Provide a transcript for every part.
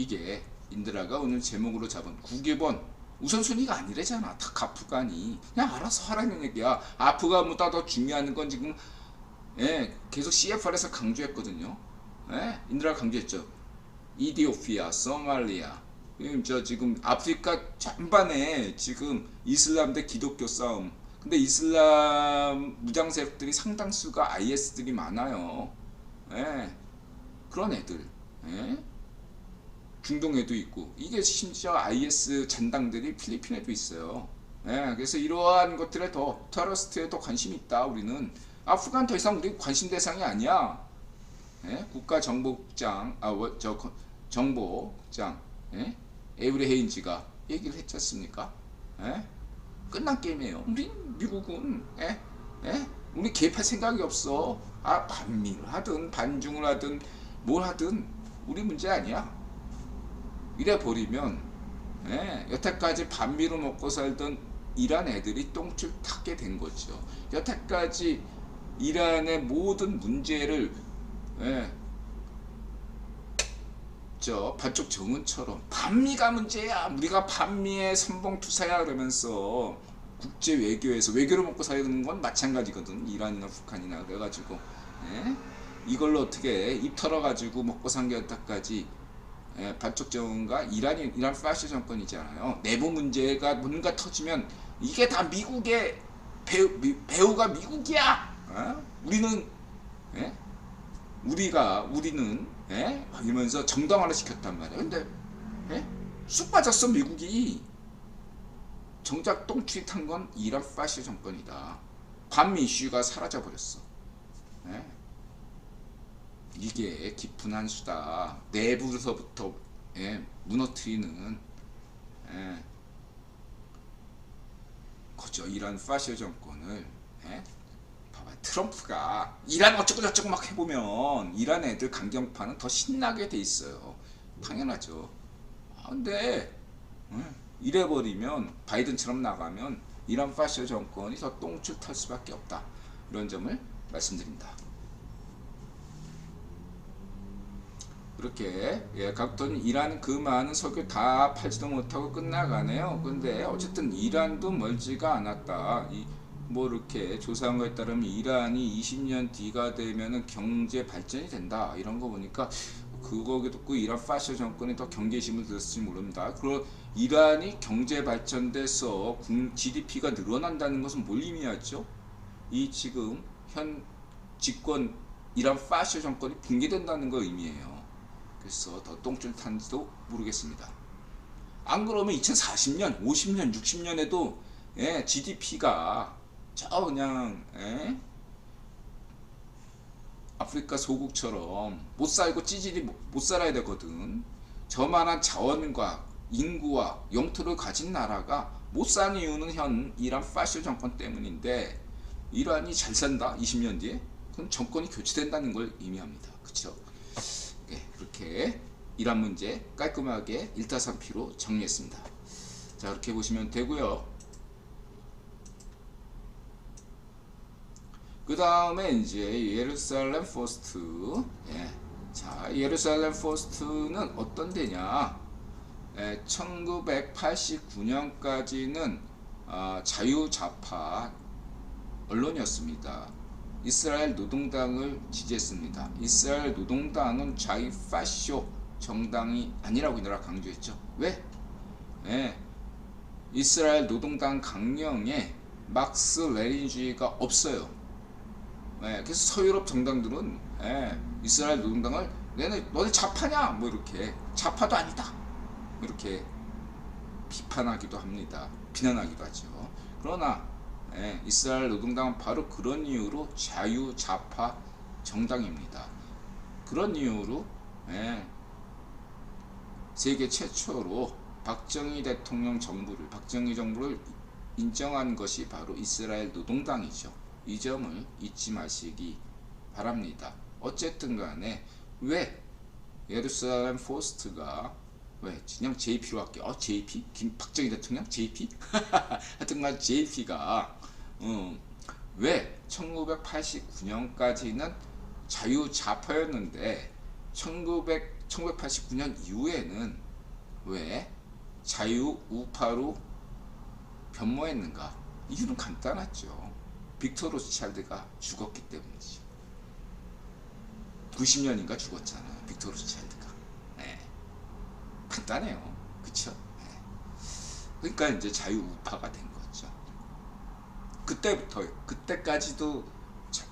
이게 인드라가 오늘 제목으로 잡은 국외번 우선순위가 아니래잖아. 다 아프간이 그냥 알아서 하라는 얘기야. 아프간보다 더 중요한 건 지금 예, 계속 CFR에서 강조했거든요. 예, 인드라가 강조했죠. 이디오피아, 소말리아, 저 지금 아프리카 전반에 지금 이슬람 대 기독교 싸움. 근데 이슬람 무장 세력들이 상당수가 IS들이 많아요. 예, 그런 애들. 예? 중동에도 있고 이게 심지어 IS 잔당들이 필리핀에도 있어요. 예, 그래서 이러한 것들에 더 테러스트에 더 관심이 있다. 우리는 아프간 더 이상 우리 관심 대상이 아니야. 예? 국가정보국장, 아, 워- 저 거- 정보국장, 예? 에브리 헤인지가 얘기를 했지 않습니까? 예? 끝난 게임이에요. 우리 미국은, 예? 예? 우리 개입할 생각이 없어. 아, 반미를 하든, 반중을 하든, 뭘 하든, 우리 문제 아니야. 이래 버리면, 예? 여태까지 반미로 먹고 살던 이란 애들이 똥줄 탔게 된 거죠. 여태까지 이란의 모든 문제를 예. 저 반쪽 정은처럼 반미가 문제야. 우리가 반미의 선봉투사야 그러면서 국제 외교에서 외교를 먹고 살는 건 마찬가지거든. 이란이나 북한이나 그래가지고 예? 이걸로 어떻게 입 털어가지고 먹고 산 게 여태까지 예, 반쪽 정은과 이란이 이란 파시 정권이잖아요. 내부 문제가 뭔가 터지면 이게 다 미국의 배우, 미- 배우가 미국이야. 어? 우리는 예? 우리가 우리는 예? 이러면서 정당화를 시켰단 말이야. 근데 예? 쑥 빠졌어 미국이. 정작 탄건 이란 파시 정권이다. 반미 이슈가 사라져 버렸어. 예? 이게 깊은 한 수다. 내부로서부터 예, 무너뜨리는 예, 거저 이란 파시 정권을 예? 봐봐 트럼프가 이란 어쩌고 저쩌고 막 해보면 이란 애들 강경파는 더 신나게 돼 있어요. 당연하죠. 아, 근데 응, 이래버리면 바이든처럼 나가면 이란 파시 정권이 더 똥줄 탈 수밖에 없다. 이런 점을 말씀드립니다. 그렇게 예, 각돈 이란 그 많은 석유 다 팔지도 못하고 끝나가네요. 근데 어쨌든 이란도 멀지가 않았다. 이, 뭐 이렇게 조사한 거에 따르면 이란이 20년 뒤가 되면은 경제 발전이 된다. 이런 거 보니까 그거 듣고 이란 파시 정권이 더 경계심을 들었을지 모릅니다. 그리고 이란이 경제 발전돼서 국- GDP가 늘어난다는 것은 뭘 의미하죠? 이 지금 현 집권 이란 파시 정권이 붕괴된다는 걸 의미해요. 그래서 더 똥줄 탄지도 모르겠습니다. 안 그러면 2040년, 50년, 60년에도 예, GDP가 저 그냥 예? 아프리카 소국처럼 못 살고 찌질이 못, 못 살아야 되거든. 저만한 자원과 인구와 영토를 가진 나라가 못 사는 이유는 현 이란 파시 정권 때문인데 이란이 잘 산다 20년 뒤에 그럼 정권이 교체된다는 걸 의미합니다. 그렇죠? 네, 그렇게 이란 문제 깔끔하게 1타3피로 정리했습니다. 자, 이렇게 보시면 되고요. 그 다음에 이제 예루살렘 포스트. 예. 자, 예루살렘 포스트는 어떤 데냐? 예, 1989년까지는 아, 자유좌파 언론이었습니다. 이스라엘 노동당을 지지했습니다. 이스라엘 노동당은 자유파쇼 정당이 아니라고 이 나라 강조했죠. 왜? 예, 이스라엘 노동당 강령에 막스 레닌주의가 없어요. 예, 그래서 서유럽 정당들은 예, 이스라엘 노동당을 내내 너네 좌파냐? 뭐 이렇게 좌파도 아니다. 이렇게 비판하기도 합니다. 비난하기도 하죠. 그러나 예, 이스라엘 노동당은 바로 그런 이유로 자유좌파 정당입니다. 그런 이유로 예, 세계 최초로 박정희 대통령 정부를 박정희 정부를 인정한 것이 바로 이스라엘 노동당이죠. 이 점을 잊지 마시기 바랍니다. 어쨌든 간에 왜 예루살렘 포스트가 왜 그냥 JP로 할게. 어 JP? 김 박정희 대통령 JP? 하여튼간 JP가 음, 왜 1989년까지는 자유좌파였는데 1900, 1989년 이후에는 왜 자유 우파로 변모했는가? 이유는 간단하죠. 빅토 로스차일드가 죽었기 때문이죠. 90년인가 죽었잖아요. 빅토 로스차일드가. 네. 간단해요. 그쵸? 네. 그러니까 이제 자유 우파가 된 거죠. 그때부터 그때까지도 자-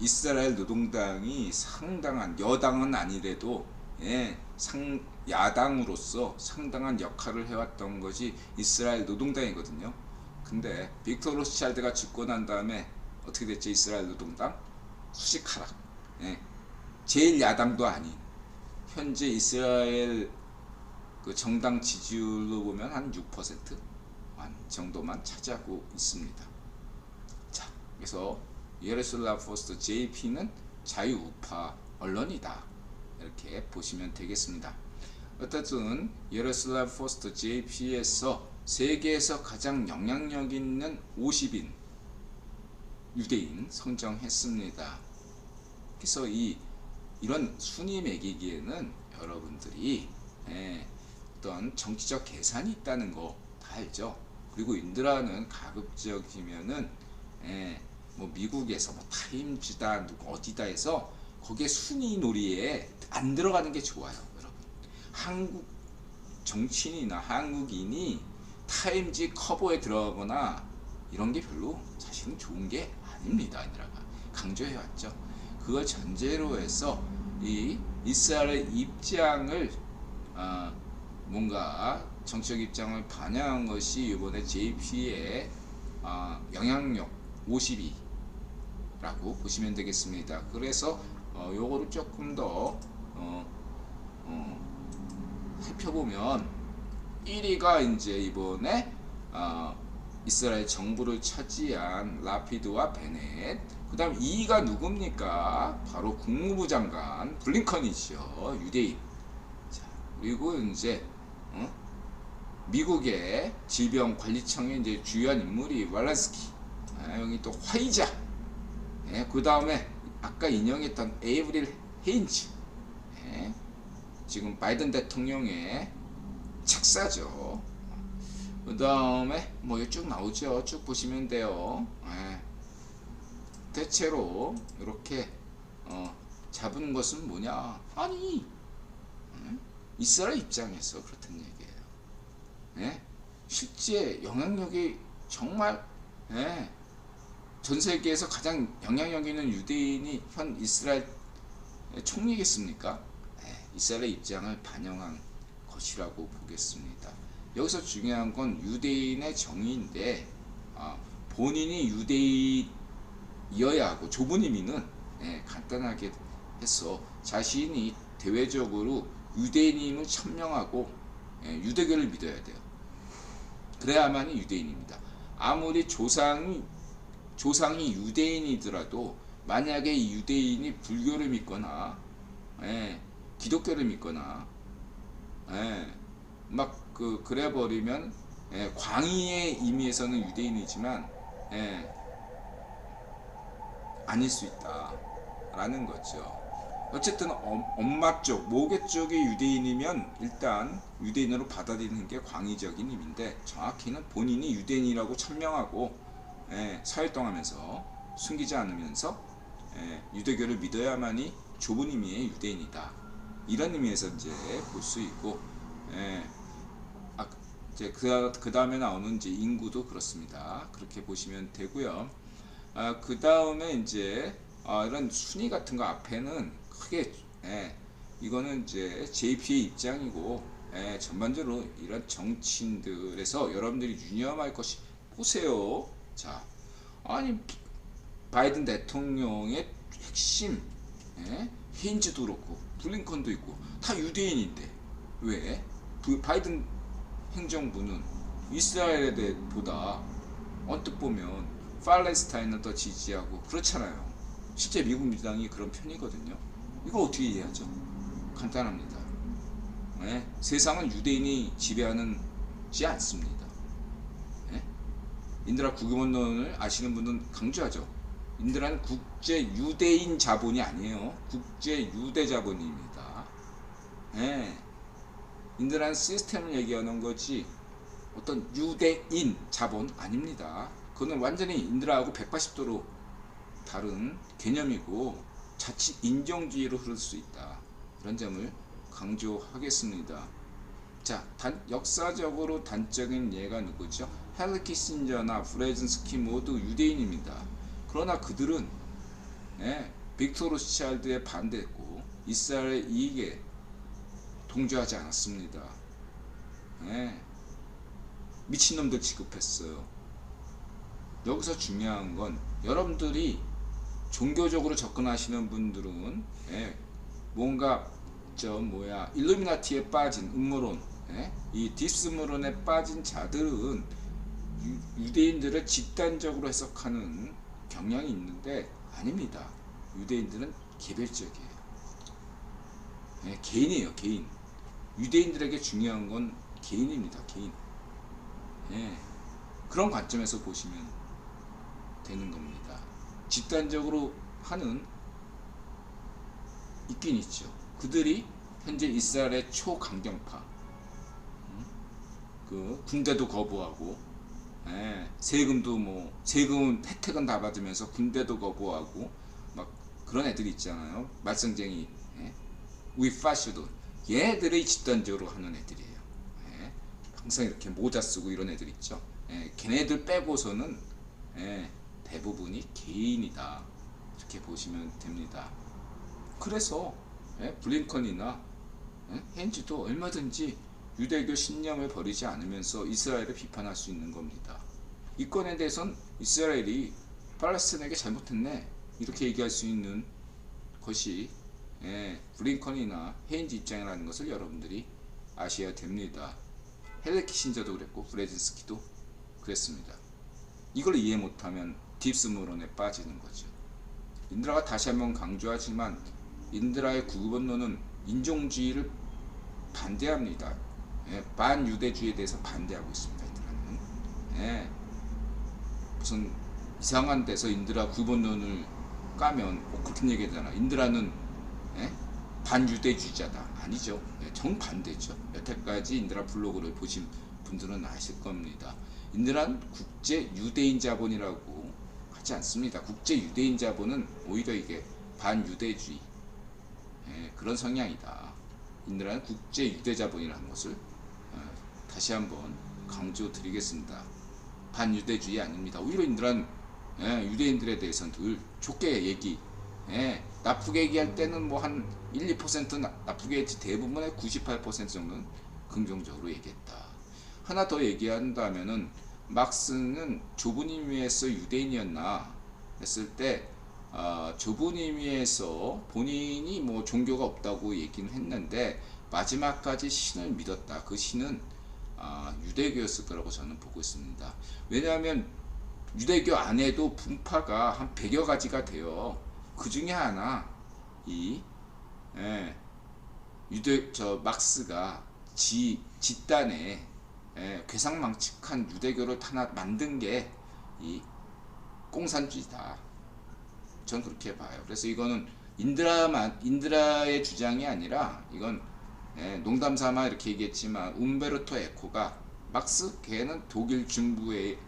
이스라엘 노동당이 상당한 여당은 아니래도 예, 상 야당으로서 상당한 역할을 해왔던 것이 이스라엘 노동당이거든요. 근데 빅토 로스차일드가 죽고 난 다음에 어떻게 됐죠? 이스라엘 노동당 수직 하락. 예. 제일 야당도 아닌 현재 이스라엘 그 정당 지지율로 보면 한 6%한 정도만 차지하고 있습니다. 자, 그래서 예루살렘 포스트 JP는 자유우파 언론이다. 이렇게 보시면 되겠습니다. 어쨌든 예루살렘 포스트 JP에서 세계에서 가장 영향력 있는 50인 유대인 선정했습니다. 그래서 이 이런 순위 매기기에는 여러분들이 예, 어떤 정치적 계산이 있다는 거 다 알죠. 그리고 인드라는 가급적이면은 예, 뭐 미국에서 뭐 타임즈다 누구 어디다 해서 거기에 순위 놀이에 안 들어가는 게 좋아요, 여러분. 한국 정치인이나 한국인이 타임지 커버에 들어가거나 이런 게 별로 사실은 좋은 게 아닙니다. 인드라가 강조해 왔죠. 그걸 전제로 해서 이 이스라엘 입장을 어, 뭔가 정치적 입장을 반영한 것이 이번에 JP의 어, 영향력 52라고 보시면 되겠습니다. 그래서 어, 요거를 조금 더 어, 어, 살펴보면 1위가 이제 이번에 어, 이스라엘 정부를 차지한 라피드와 베넷 그 다음 2위가 누굽니까? 바로 국무부 장관 블링컨이죠. 유대인. 자, 그리고 이제 어? 미국의 질병관리청의 이제 주요한 인물이 왈란스키. 아, 여기 또 화이자. 예, 그 다음에 아까 인용했던 에이브릴 헤인즈. 예, 지금 바이든 대통령의 책사죠. 그 다음에 뭐 이거 쭉 나오죠. 쭉 보시면 돼요. 예. 대체로 이렇게 어, 잡은 것은 뭐냐? 아니 음? 이스라엘 입장에서 그렇다는 얘기예요. 예? 실제 영향력이 정말 예, 전 세계에서 가장 영향력 있는 유대인이 현 이스라엘 총리겠습니까? 예, 이스라엘 입장을 반영한 것이라고 보겠습니다. 여기서 중요한 건 유대인의 정의인데 아, 본인이 유대인이어야 하고 좁은 의미는 예, 간단하게 해서 자신이 대외적으로 유대인임을 천명하고 예, 유대교를 믿어야 돼요. 그래야만이 유대인입니다. 아무리 조상이 조상이 유대인이더라도 만약에 이 유대인이 불교를 믿거나 예, 기독교를 믿거나 예, 막그 그래 버리면 예, 광의의 의미에서는 유대인이지만 예, 아닐 수 있다라는 거죠. 어쨌든 엄- 엄마 쪽, 모계 쪽이 유대인이면 일단 유대인으로 받아들이는 게 광의적인 의미인데 정확히는 본인이 유대인이라고 천명하고 예, 사회동하면서 숨기지 않으면서 예, 유대교를 믿어야만이 좁은 의미의 유대인이다. 이런 의미에서 이제 볼 수 있고 예, 아, 이제 그, 그 다음에 나오는 이제 인구도 그렇습니다. 그렇게 보시면 되고요. 아, 그 다음에 이제 아, 이런 순위 같은 거 앞에는 크게 예, 이거는 이제 JP의 입장이고 예, 전반적으로 이런 정치인들에서 여러분들이 유념할 것이 보세요. 자, 아니 바이든 대통령의 핵심 예, 힌즈도 그렇고 블링컨도 있고 다 유대인인데 왜 부- 바이든 행정부는 이스라엘에 대해 보다 언뜻 보면 팔레스타인을 더 지지하고 그렇잖아요. 실제 미국 민주당이 그런 편이거든요. 이거 어떻게 이해하죠? 간단합니다. 예? 세상은 유대인이 지배하는 지 않습니다. 예? 인드라 국유원론을 아시는 분은 강조하죠. 인드라는 국제 유대인 자본이 아니에요. 국제 유대 자본입니다. 인드라는 시스템을 얘기하는 거지 어떤 유대인 자본 아닙니다. 그거는 완전히 인드라하고 180도로 다른 개념이고 자칫 인종주의로 흐를 수 있다. 이런 점을 강조하겠습니다. 자, 단, 역사적으로 단적인 예가 누구죠? 헬리 키신저나 브레즌스키 모두 유대인입니다. 그러나 그들은 예, 빅토 로스차일드에 반대했고 이스라엘의 이익에 동조하지 않았습니다. 예, 미친놈들 취급했어요. 여기서 중요한 건 여러분들이 종교적으로 접근하시는 분들은 예, 뭔가 저 뭐야 일루미나티에 빠진 음모론, 예? 이 딥스모론에 빠진 자들은 유, 대인들을 집단적으로 해석하는 경향이 있는데 아닙니다. 유대인들은 개별적이에요. 예, 개인이에요, 개인. 유대인들에게 중요한 건 개인입니다, 개인. 예, 그런 관점에서 보시면 되는 겁니다. 집단적으로 하는 있긴 있죠. 그들이 현재 이스라엘의 초강경파, 음? 그 군대도 거부하고, 예, 세금도 뭐 세금 혜택은 다 받으면서 군대도 거부하고 막 그런 애들이 있잖아요. 말썽쟁이, 예? 위파시도 얘들이 집단적으로 하는 애들이에요. 예, 항상 이렇게 모자 쓰고 이런 애들 있죠. 예, 걔네들 빼고서는 예, 대부분이 개인이다 이렇게 보시면 됩니다. 그래서 예, 블링컨이나 예, 헨지도 얼마든지 유대교 신념을 버리지 않으면서 이스라엘을 비판할 수 있는 겁니다. 이 건에 대해선 이스라엘이 팔레스타인에게 잘못했네 이렇게 얘기할 수 있는 것이 예, 블링컨이나 헤인지 입장이라는 것을 여러분들이 아셔야 됩니다. 헬레 키신저도 그랬고 브레진스키도 그랬습니다. 이걸 이해 못하면 딥스모론에 빠지는 거죠. 인드라가 다시 한번 강조하지만 인드라의 구분론은 인종주의를 반대합니다. 예, 반유대주의에 대해서 반대하고 있습니다. 인드라는 예, 무슨 이상한 데서 인드라 구분론을 까면 뭐 그렇게 얘기하잖아. 인드라는 예? 반유대주의자다. 아니죠. 예, 정반대죠. 여태까지 인드라 블로그를 보신 분들은 아실 겁니다. 인드라는 국제 유대인 자본이라고 하지 않습니다. 국제 유대인 자본은 오히려 이게 반유대주의 예, 그런 성향이다. 인드라는 국제 유대 자본이라는 것을 어, 다시 한번 강조드리겠습니다. 반유대주의 아닙니다. 오히려 인드라는 예, 유대인들에 대해서는 늘 좋게 얘기, 예, 나쁘게 얘기할 때는 뭐 한 1, 2% 나, 나쁘게 했지 대부분의 98% 정도는 긍정적으로 얘기했다. 하나 더 얘기한다면은 막스는 좁은 의미에서 유대인이었나 했을 때 어, 좁은 의미에서 본인이 뭐 종교가 없다고 얘기는 했는데 마지막까지 신을 믿었다. 그 신은 아, 유대교였을 거라고 저는 보고 있습니다. 왜냐하면 유대교 안에도 분파가 한 100여 가지가 돼요. 그 중에 하나 이 예, 유대 저 막스가 지 집단에 예, 괴상망측한 유대교를 하나 만든 게 이 공산주의다. 전 그렇게 봐요. 그래서 이거는 인드라만 인드라의 주장이 아니라 이건 예, 농담 삼아 이렇게 얘기했지만 움베르토 에코가 막스 걔는 독일 중부의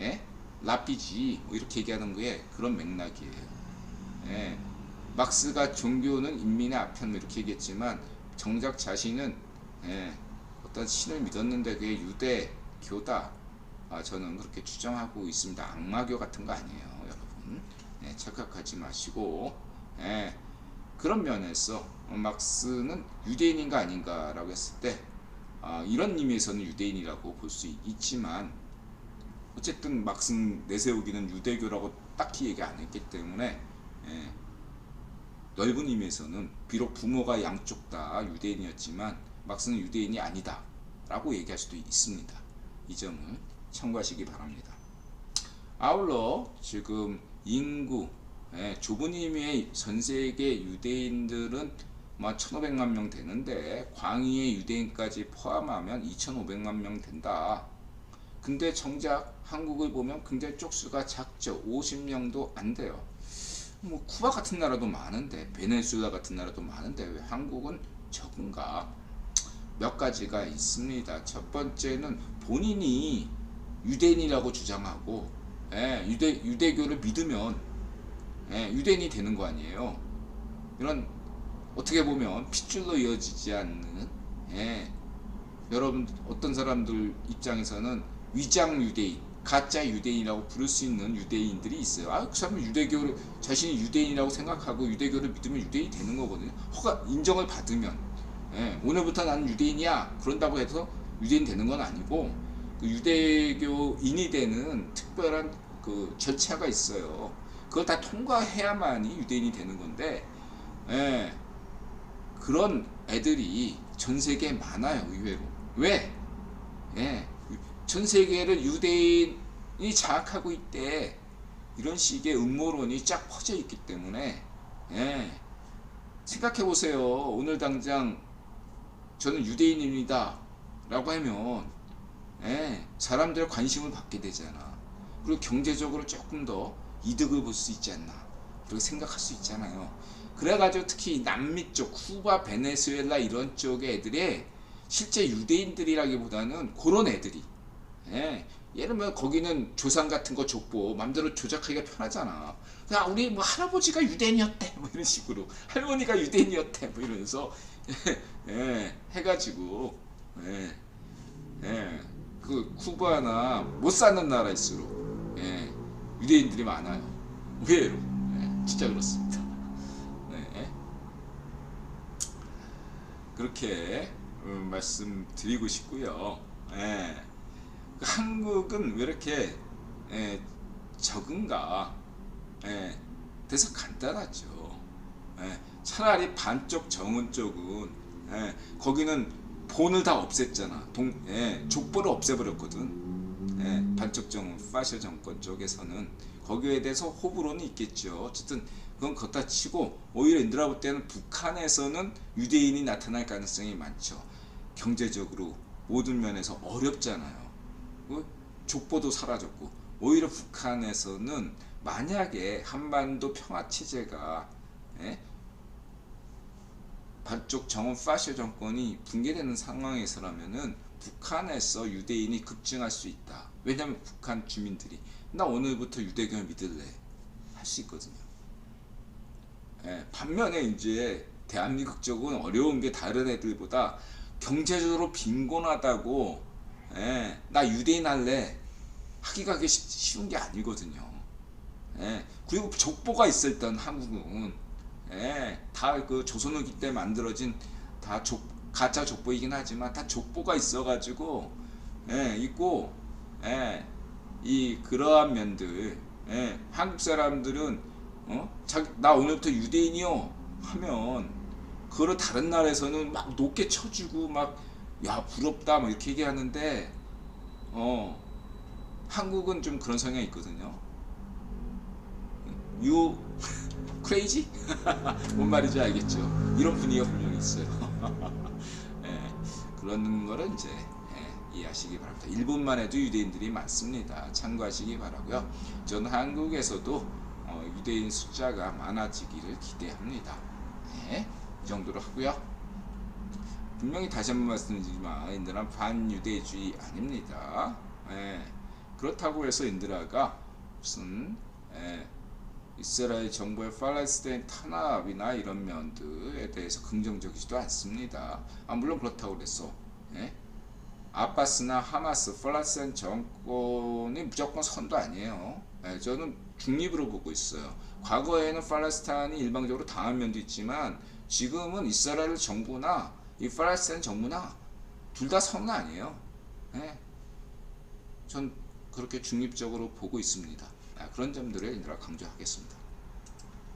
예? 라피지 뭐 이렇게 얘기하는 거에 그런 맥락이에요. 예, 막스가 종교는 인민의 아편 뭐 이렇게 얘기했지만 정작 자신은 예, 어떤 신을 믿었는데 그게 유대교다. 아, 저는 그렇게 추정하고 있습니다. 악마교 같은 거 아니에요, 여러분. 예, 착각하지 마시고 예, 그런 면에서 막스는 유대인인가 아닌가라고 했을 때 아, 이런 의미에서는 유대인이라고 볼 수 있지만 어쨌든 막스는 내세우기는 유대교라고 딱히 얘기 안 했기 때문에 예, 넓은 의미에서는 비록 부모가 양쪽 다 유대인이었지만 막스는 유대인이 아니다 라고 얘기할 수도 있습니다. 이 점을 참고하시기 바랍니다. 아울러 지금 인구 예, 좁은 의미의 전 세계 유대인들은 뭐 1,500만 명 되는데 광의의 유대인까지 포함하면 2,500만 명 된다. 근데 정작 한국을 보면 굉장히 쪽수가 작죠. 50명도 안 돼요. 뭐 쿠바 같은 나라도 많은데 베네수엘라 같은 나라도 많은데 왜 한국은 적은가? 몇 가지가 있습니다. 첫 번째는 본인이 유대인이라고 주장하고 예, 유대 유대교를 믿으면 예, 유대인이 되는 거 아니에요. 이런 어떻게 보면 핏줄로 이어지지 않는 예, 여러분 어떤 사람들 입장에서는 위장 유대인, 가짜 유대인이라고 부를 수 있는 유대인들이 있어요. 아, 그 사람은 유대교를 자신이 유대인이라고 생각하고 유대교를 믿으면 유대인이 되는 거거든요. 허가 인정을 받으면 예, 오늘부터 나는 유대인이야. 그런다고 해서 유대인 되는 건 아니고 그 유대교인이 되는 특별한 그 절차가 있어요. 그걸 다 통과해야만이 유대인이 되는 건데 예, 그런 애들이 전 세계에 많아요 의외로. 왜? 예, 전 세계를 유대인이 장악하고 있대. 이런 식의 음모론이 쫙 퍼져 있기 때문에 예, 생각해 보세요. 오늘 당장 저는 유대인입니다. 라고 하면 예, 사람들의 관심을 받게 되잖아. 그리고 경제적으로 조금 더 이득을 볼 수 있지 않나. 그렇게 생각할 수 있잖아요. 그래가지고 특히 남미 쪽 쿠바 베네수엘라 이런 쪽의 애들이 실제 유대인들이라기보다는 그런 애들이 예, 예를 들면 거기는 조상 같은 거 족보 맘대로 조작하기가 편하잖아. 야 우리 뭐 할아버지가 유대인이었대. 뭐 이런 식으로 할머니가 유대인이었대. 뭐 이러면서 예, 해가지고 예, 예, 그 쿠바나 못 사는 나라일수록 예, 유대인들이 많아요 의외로 예, 진짜 그렇습니다 네. 그렇게 음, 말씀드리고 싶고요. 예. 그 한국은 왜 이렇게 예, 적은가? 예, 대서 간단하죠. 예, 차라리 반쪽 정은 쪽은 예, 거기는 본을 다 없앴잖아. 동, 예, 족보를 없애버렸거든. 예, 반쪽 정은 파셔 정권 쪽에서는 거기에 대해서 호불호는 있겠죠. 어쨌든 그건 걷다 치고 오히려 인드라 볼 때는 북한에서는 유대인이 나타날 가능성이 많죠. 경제적으로 모든 면에서 어렵잖아요. 그 족보도 사라졌고 오히려 북한에서는 만약에 한반도 평화 체제가 예? 반쪽 정원 파셔 정권이 붕괴되는 상황에서라면은 북한에서 유대인이 급증할 수 있다. 왜냐하면 북한 주민들이 나 오늘부터 유대교를 믿을래 할 수 있거든요. 예, 반면에 이제 대한민국 쪽은 어려운 게 다른 애들보다 경제적으로 빈곤하다고 예, 나 유대인 할래 하기가 쉬운 게 아니거든요. 예, 그리고 족보가 있을 땐 한국은 예, 다 그 조선 후기 때 만들어진 다 족, 가짜 족보이긴 하지만 다 족보가 있어가지고 예, 있고 예, 이 그러한 면들 예, 한국 사람들은 어? 자기 나 오늘부터 유대인이요 하면 그걸 다른 나라에서는 막 높게 쳐주고 막 야 부럽다 막 이렇게 얘기하는데 어 한국은 좀 그런 성향이 있거든요. Crazy? 뭔 말인지 알겠죠? 이런 분위기가 분명히 있어요. 예, 그런 거를 이제 예, 이해하시기 바랍니다. 일본만 해도 유대인들이 많습니다. 참고하시기 바라고요. 저는 한국에서도 어, 유대인 숫자가 많아지기를 기대합니다. 네, 이 정도로 하고요. 분명히 다시 한번 말씀드리지만 인드라는 반유대주의 아닙니다. 예, 그렇다고 해서 인드라가 무슨 예, 이스라엘 정부의 팔레스타인 탄압이나 이런 면들에 대해서 긍정적이지도 않습니다. 아, 물론 그렇다고 그래서 예? 아바스나 하마스, 팔레스타인 정권이 무조건 선도 아니에요. 예, 저는 중립으로 보고 있어요. 과거에는 팔레스타인이 일방적으로 당한 면도 있지만 지금은 이스라엘 정부나 이 팔레스타인 정부나 둘 다 선은 아니에요. 예. 전 그렇게 중립적으로 보고 있습니다. 아, 그런 점들을 강조하겠습니다.